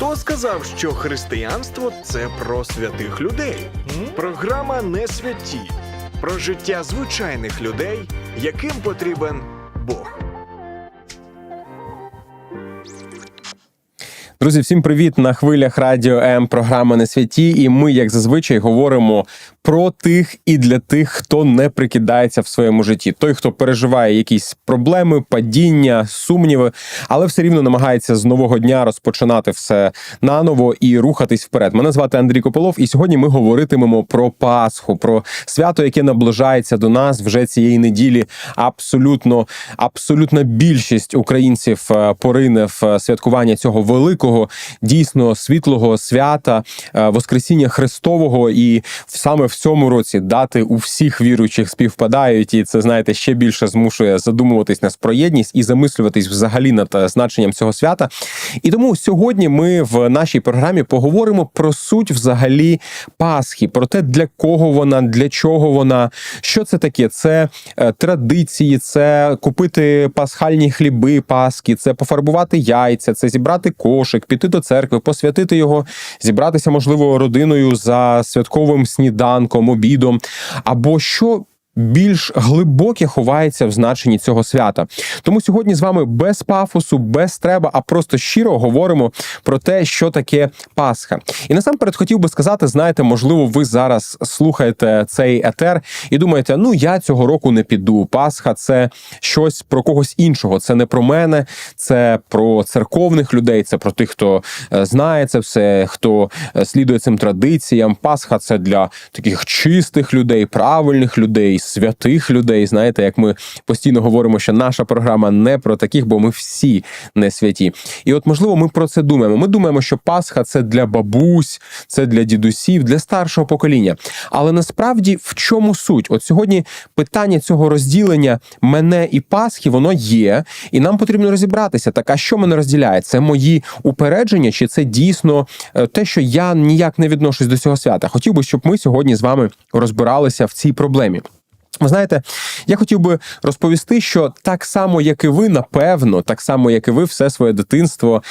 Хто сказав, що християнство це про святих людей? Програма не святі про життя звичайних людей, яким потрібен Бог. Друзі, всім привіт на хвилях радіо М. Програма не святі. І ми, як зазвичай, говоримо про тих і для тих, хто не прикидається в своєму житті. Той, хто переживає якісь проблеми, падіння, сумніви, але все рівно намагається з нового дня розпочинати все наново і рухатись вперед. Мене звати Андрій Кополов, і сьогодні ми говоритимемо про Пасху, про свято, яке наближається до нас вже цієї неділі. Абсолютно, абсолютна більшість українців е, порине в е, святкування цього великого, дійсно світлого свята, е, Воскресіння Христового. І саме в цьому році дати у всіх віруючих співпадають, і це знаєте ще більше змушує задумуватись нас про єдність і замислюватись взагалі над е, значенням цього свята. І тому сьогодні ми в нашій програмі поговоримо про суть взагалі Пасхи, про те, для кого вона, для чого вона, що це таке? Це е, традиції, це купити пасхальні хліби, паски, це пофарбувати яйця, це зібрати кошик, піти до церкви, посвятити його, зібратися, можливо, родиною за святковим сніданком, обідом, або що. Більш глибоке ховається в значенні цього свята. Тому сьогодні з вами без пафосу, без треба, а просто щиро говоримо про те, що таке Пасха. І насамперед хотів би сказати: знаєте, можливо, ви зараз слухаєте цей етер і думаєте, ну я цього року не піду. Пасха це щось про когось іншого. Це не про мене, це про церковних людей, це про тих, хто е, знає це все, хто е, слідує цим традиціям. Пасха це для таких чистих людей, правильних людей, святих людей. Знаєте, як ми постійно говоримо, що наша програма не про таких, бо ми всі не святі. І от, можливо, ми про це думаємо. Ми думаємо, що Пасха це для бабусь, це для дідусів, для старшого покоління. Але насправді в чому суть? От сьогодні питання цього розділення мене і Пасхи, воно є, і нам потрібно розібратися. Так, а що мене розділяє? Це мої упередження, чи це дійсно е, те, що я ніяк не відношусь до цього свята? Хотів би, щоб ми сьогодні з вами розбиралися в цій проблемі. Ви знаєте, я хотів би розповісти, що так само, як і ви, напевно, так само, як і ви, все своє дитинство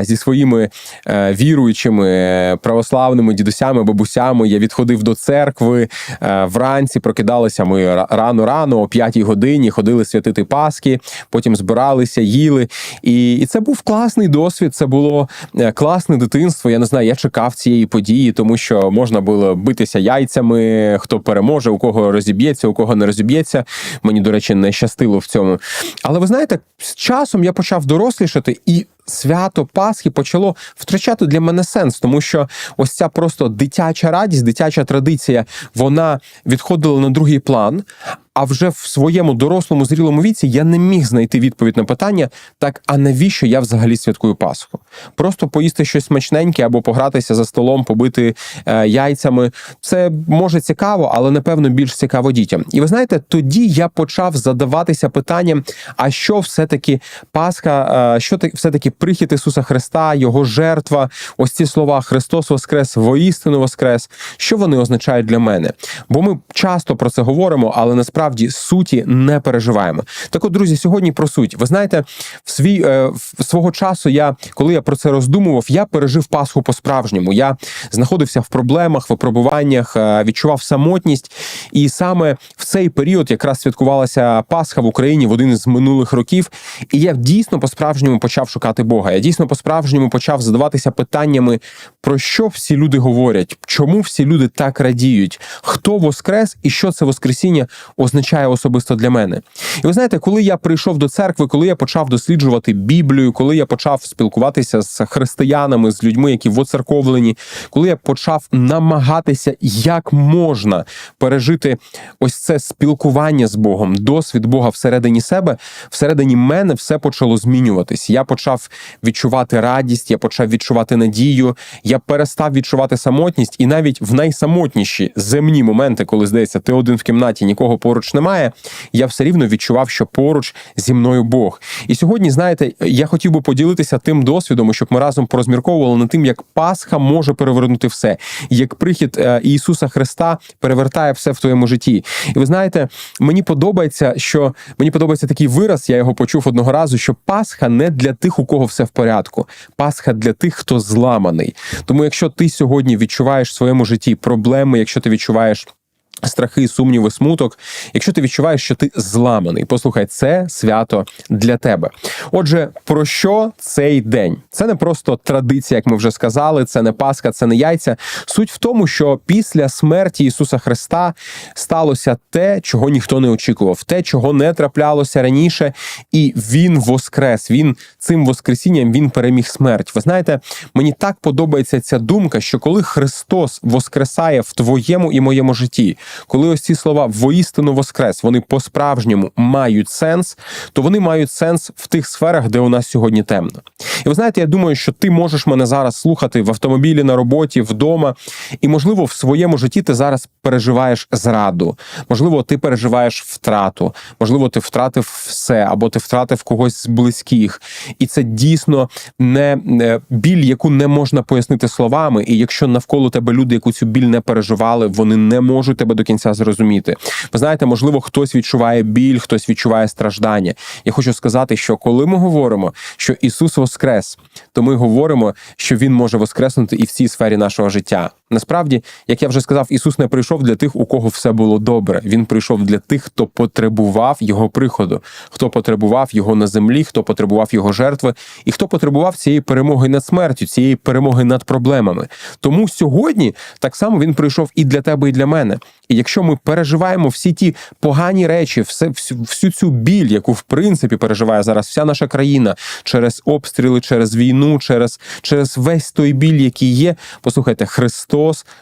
зі своїми е, віруючими е, православними дідусями, бабусями, я відходив до церкви е, вранці, прокидалися ми рано-рано, о п'ятій годині, ходили святити Пасхи, потім збиралися, їли. І, і це був класний досвід. Це було класне дитинство. Я не знаю, я чекав цієї події, тому що можна було битися яйцями, хто переможе, у кого розіб'ється, у кого не розіб'ється. Мені, до речі, не щастило в цьому. Але ви знаєте, з часом я почав дорослішати і. Свято Пасхи почало втрачати для мене сенс, тому що ось ця просто дитяча радість, дитяча традиція, вона відходила на другий план. А вже в своєму дорослому зрілому віці я не міг знайти відповідь на питання: так, а навіщо я взагалі святкую Пасху? Просто поїсти щось смачненьке або погратися за столом, побити е, яйцями. Це може цікаво, але напевно більш цікаво дітям. І ви знаєте, тоді я почав задаватися питанням: а що все-таки Пасха, е, що так все-таки прихід Ісуса Христа, Його жертва, ось ці слова Христос Воскрес, воістину Воскрес, що вони означають для мене? Бо ми часто про це говоримо, але насправді суті не переживаємо. Так от, друзі, сьогодні про суть. Ви знаєте, в свій е, в свого часу я, коли я про це роздумував, я пережив Пасху по-справжньому. Я знаходився в проблемах, випробуваннях, е, відчував самотність. І саме в цей період якраз святкувалася Пасха в Україні в один із минулих років. І я дійсно по-справжньому почав шукати Бога. Я дійсно по-справжньому почав задаватися питаннями, про що всі люди говорять, чому всі люди так радіють, хто воскрес і що це Воскресіння означає особисто для мене. І ви знаєте, коли я прийшов до церкви, коли я почав досліджувати Біблію, коли я почав спілкуватися з християнами, з людьми, які воцерковлені, коли я почав намагатися як можна пережити ось це спілкування з Богом, досвід Бога всередині себе, всередині мене все почало змінюватись. Я почав відчувати радість, я почав відчувати надію, я перестав відчувати самотність, і навіть в найсамотніші земні моменти, коли здається, ти один в кімнаті, нікого поруч немає, я все рівно відчував, що поруч зі мною Бог. І сьогодні, знаєте, я хотів би поділитися тим досвідом, щоб ми разом порозмірковували над тим, як Пасха може перевернути все, як прихід е, Ісуса Христа перевертає все в твоєму житті. І ви знаєте, мені подобається, що мені подобається такий вираз, я його почув одного разу, що Пасха не для тих, у кого все в порядку. Пасха для тих, хто зламаний. Тому, якщо ти сьогодні відчуваєш в своєму житті проблеми, якщо ти відчуваєш. Страхи, сумніви, смуток. Якщо ти відчуваєш, що ти зламаний, послухай, це свято для тебе. Отже, про що цей день? Це не просто традиція, як ми вже сказали, це не Пасха, це не яйця. Суть в тому, що після смерті Ісуса Христа сталося те, чого ніхто не очікував, те, чого не траплялося раніше, і Він воскрес. Він цим воскресінням він переміг смерть. Ви знаєте, мені так подобається ця думка, що коли Христос воскресає в твоєму і моєму житті, коли ось ці слова воістину воскрес, вони по-справжньому мають сенс, то вони мають сенс в тих сферах, де у нас сьогодні темно. І ви знаєте, я думаю, що ти можеш мене зараз слухати в автомобілі на роботі, вдома, і можливо в своєму житті ти зараз переживаєш зраду, можливо, ти переживаєш втрату, можливо, ти втратив все, або ти втратив когось з близьких, і це дійсно не біль, яку не можна пояснити словами. І якщо навколо тебе люди, яку цю біль не переживали, вони не можуть тебе до кінця зрозуміти. Ви знаєте, можливо, хтось відчуває біль, хтось відчуває страждання. Я хочу сказати, що коли ми говоримо, що Ісус воскрес, то ми говоримо, що Він може воскреснути і в цій сфері нашого життя. Насправді, як я вже сказав, Ісус не прийшов для тих, у кого все було добре. Він прийшов для тих, хто потребував його приходу, хто потребував його на землі, хто потребував його жертви, і хто потребував цієї перемоги над смертю, цієї перемоги над проблемами. Тому сьогодні так само він прийшов і для тебе, і для мене. І якщо ми переживаємо всі ті погані речі, все всю, цю біль, яку в принципі переживає зараз вся наша країна через обстріли, через війну, через, через весь той біль, який є, послухайте, Христос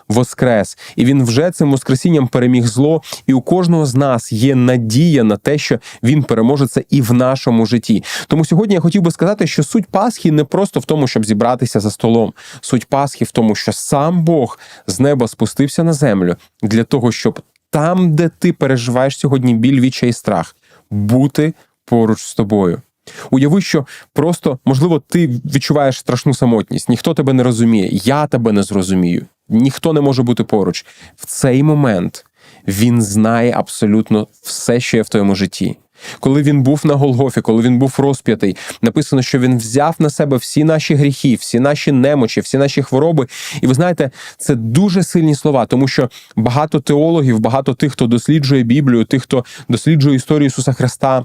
воскрес, і він вже цим воскресінням переміг зло. І у кожного з нас є надія на те, що він переможе це і в нашому житті. Тому сьогодні я хотів би сказати, що суть Пасхи не просто в тому, щоб зібратися за столом. Суть Пасхи в тому, що сам Бог з неба спустився на землю для того, щоб там, де ти переживаєш сьогодні біль, відчай і страх, бути поруч з тобою. Уяви, що просто, можливо, ти відчуваєш страшну самотність, ніхто тебе не розуміє, я тебе не зрозумію, ніхто не може бути поруч. В цей момент він знає абсолютно все, що є в твоєму житті. Коли він був на Голгофі, коли він був розп'ятий, написано, що він взяв на себе всі наші гріхи, всі наші немочі, всі наші хвороби. І ви знаєте, це дуже сильні слова, тому що багато теологів, багато тих, хто досліджує Біблію, тих, хто досліджує історію Ісуса Христа.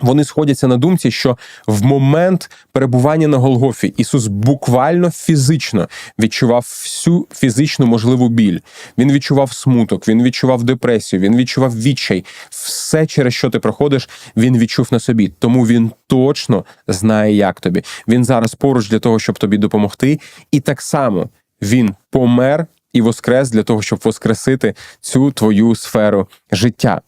Вони сходяться на думці, що в момент перебування на Голгофі Ісус буквально фізично відчував всю фізичну можливу біль. Він відчував смуток, він відчував депресію, він відчував відчай. Все, через що ти проходиш, він відчув на собі. Тому він точно знає, як тобі. Він зараз поруч для того, щоб тобі допомогти. І так само він помер і воскрес для того, щоб воскресити цю твою сферу життя.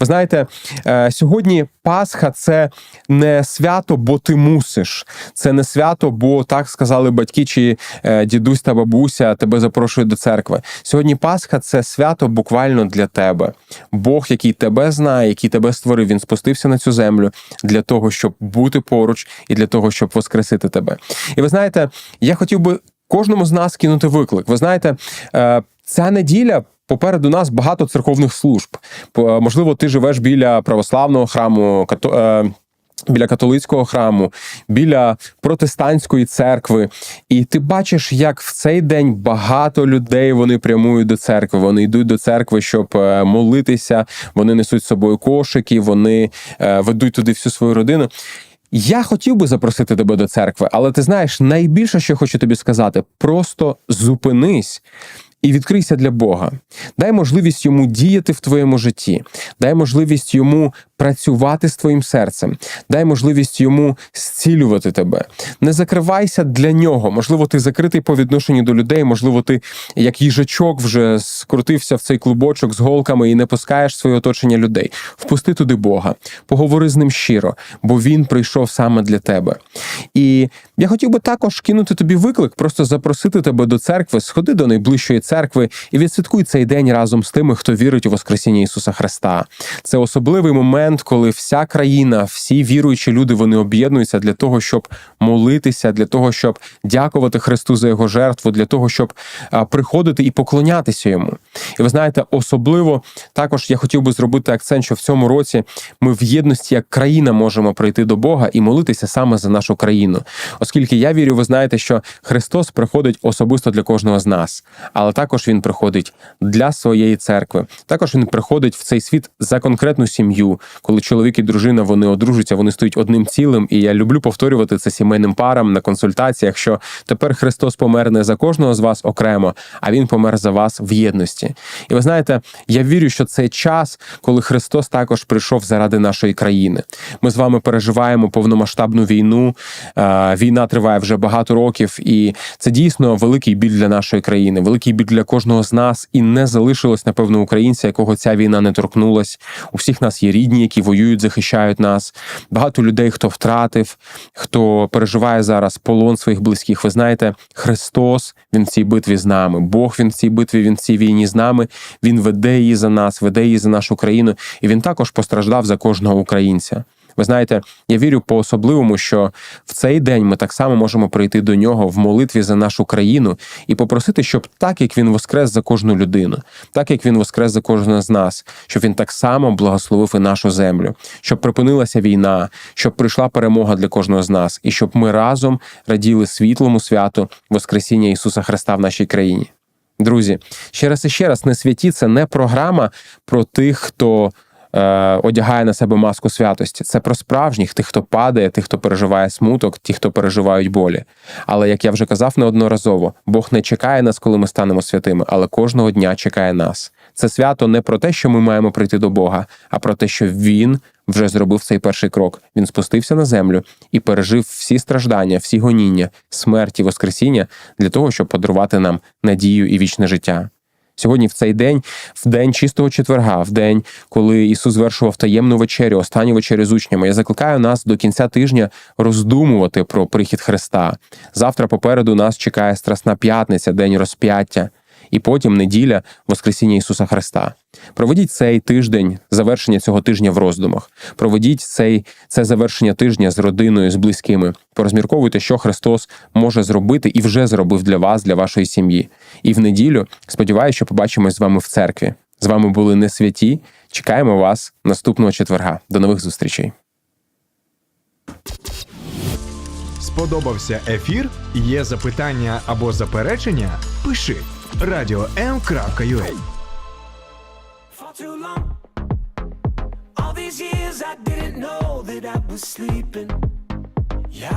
Ви знаєте, е, сьогодні Пасха це не свято, бо ти мусиш. Це не свято, бо так сказали батьки чи е, дідусь та бабуся тебе запрошують до церкви. Сьогодні Пасха це свято буквально для тебе. Бог, який тебе знає, який тебе створив, він спустився на цю землю для того, щоб бути поруч і для того, щоб воскресити тебе. І ви знаєте, я хотів би кожному з нас кинути виклик. Ви знаєте, е, ця неділя. Попереду нас багато церковних служб. Можливо, ти живеш біля православного храму, е, біля католицького храму, біля протестантської церкви. І ти бачиш, як в цей день багато людей вони прямують до церкви. Вони йдуть до церкви, щоб е, молитися. Вони несуть з собою кошики, вони е, ведуть туди всю свою родину. Я хотів би запросити тебе до церкви, але ти знаєш, найбільше, що хочу тобі сказати, просто зупинись і відкрийся для Бога. Дай можливість йому діяти в твоєму житті, дай можливість йому працювати з твоїм серцем, дай можливість йому зцілювати тебе. Не закривайся для нього. Можливо, ти закритий по відношенню до людей, можливо, ти як їжачок вже скрутився в цей клубочок з голками і не пускаєш своє оточення людей. Впусти туди Бога, поговори з ним щиро, бо він прийшов саме для тебе. І я хотів би також кинути тобі виклик, просто запросити тебе до церкви, сходи до найближчої церкви і відсвяткуй цей день разом з тими, хто вірить у Воскресіння Ісуса Христа. Це особливий момент момент, коли вся країна, всі віруючі люди, вони об'єднуються для того, щоб молитися, для того, щоб дякувати Христу за його жертву, для того, щоб приходити і поклонятися йому. І ви знаєте, особливо також я хотів би зробити акцент, що в цьому році ми в єдності як країна можемо прийти до Бога і молитися саме за нашу країну, оскільки я вірю, ви знаєте, що Христос приходить особисто для кожного з нас, але також він приходить для своєї церкви. Також він приходить в цей світ за конкретну сім'ю, коли чоловік і дружина вони одружуються, вони стають одним цілим. І я люблю повторювати це сімейним парам на консультаціях. Що тепер Христос помер не за кожного з вас окремо, а він помер за вас в єдності. І ви знаєте, я вірю, що це час, коли Христос також прийшов заради нашої країни. Ми з вами переживаємо повномасштабну війну. Е, Війна триває вже багато років, і це дійсно великий біль для нашої країни, великий біль для кожного з нас. І не залишилось, напевно, українця, якого ця війна не торкнулась. У всіх нас є рідні, які воюють, захищають нас. Багато людей, хто втратив, хто переживає зараз полон своїх близьких. Ви знаєте, Христос він в цій битві з нами. Бог він в цій битві, він в цій війні з нами. Він веде її за нас, веде її за нашу країну, і він також постраждав за кожного українця. Ви знаєте, я вірю по особливому, що в цей день ми так само можемо прийти до нього в молитві за нашу країну і попросити, щоб так як він воскрес за кожну людину, так як він воскрес за кожного з нас, щоб він так само благословив і нашу землю, щоб припинилася війна, щоб прийшла перемога для кожного з нас, і щоб ми разом раділи світлому святу Воскресіння Ісуса Христа в нашій країні. Друзі, ще раз і ще раз, не святі це не програма про тих, хто одягає на себе маску святості. Це про справжніх, тих, хто падає, тих, хто переживає смуток, ті, хто переживають болі. Але як я вже казав неодноразово, Бог не чекає нас, коли ми станемо святими, але кожного дня чекає нас. Це свято не про те, що ми маємо прийти до Бога, а про те, що Він вже зробив цей перший крок. Він спустився на землю і пережив всі страждання, всі гоніння, смерть і воскресіння для того, щоб подарувати нам надію і вічне життя. Сьогодні, в цей день, в день чистого четверга, в день, коли Ісус звершував таємну вечерю, останню вечерю з учнями, я закликаю нас до кінця тижня роздумувати про прихід Христа. Завтра попереду нас чекає Страсна п'ятниця, день розп'яття, і потім неділя Воскресіння Ісуса Христа. Проведіть цей тиждень, завершення цього тижня в роздумах. Проведіть цей це завершення тижня з родиною, з близькими. Порозмірковуйте, що Христос може зробити і вже зробив для вас, для вашої сім'ї. І в неділю сподіваюся, що побачимось з вами в церкві. З вами були не святі. Чекаємо вас наступного четверга. До нових зустрічей. Сподобався ефір? Є запитання або заперечення? Пиши All these years I didn't know that I was sleeping. Yeah.